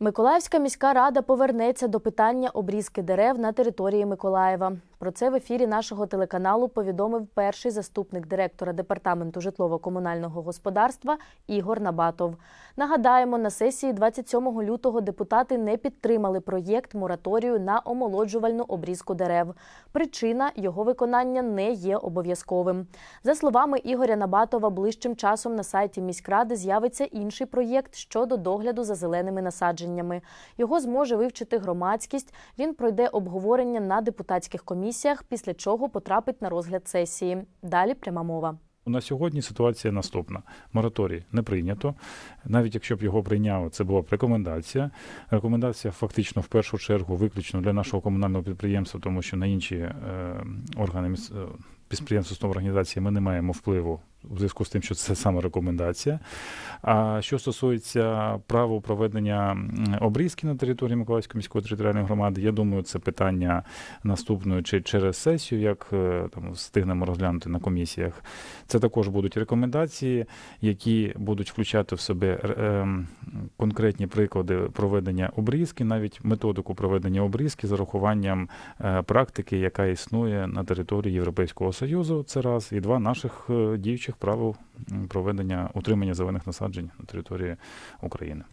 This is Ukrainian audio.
Миколаївська міська рада повернеться до питання обрізки дерев на території Миколаєва. Про це в ефірі нашого телеканалу повідомив перший заступник директора департаменту житлово-комунального господарства Ігор Набатов. Нагадаємо, на сесії 27 лютого депутати не підтримали проєкт мораторію на омолоджувальну обрізку дерев. Причина його виконання не є обов'язковим. За словами Ігоря Набатова, ближчим часом на сайті міськради з'явиться інший проєкт щодо догляду за зеленими насадженнями. Його зможе вивчити громадськість. Він пройде обговорення на депутатських комісіях, після чого потрапить на розгляд сесії. Далі пряма мова. На сьогодні ситуація наступна: мораторій не прийнято. Навіть якщо б його прийняли, це була б рекомендація. Рекомендація фактично в першу чергу виключно для нашого комунального підприємства, тому що на інші е, органи міс- підприємства організації ми не маємо впливу в зв'язку з тим, що це саме рекомендація. А що стосується правил проведення обрізки на території Миколаївської міської територіальної громади, я думаю, це питання наступної чи через сесію, як е, там встигнемо розглянути на комісіях. Це також будуть рекомендації, які будуть включати в себе е, ем, конкретні приклади проведення обрізки, навіть методику проведення обрізки з урахуванням е, практики, яка існує на території Європейського Союзу. Це раз, і два наших е, діючих правил проведення утримання зелених насаджень на території України.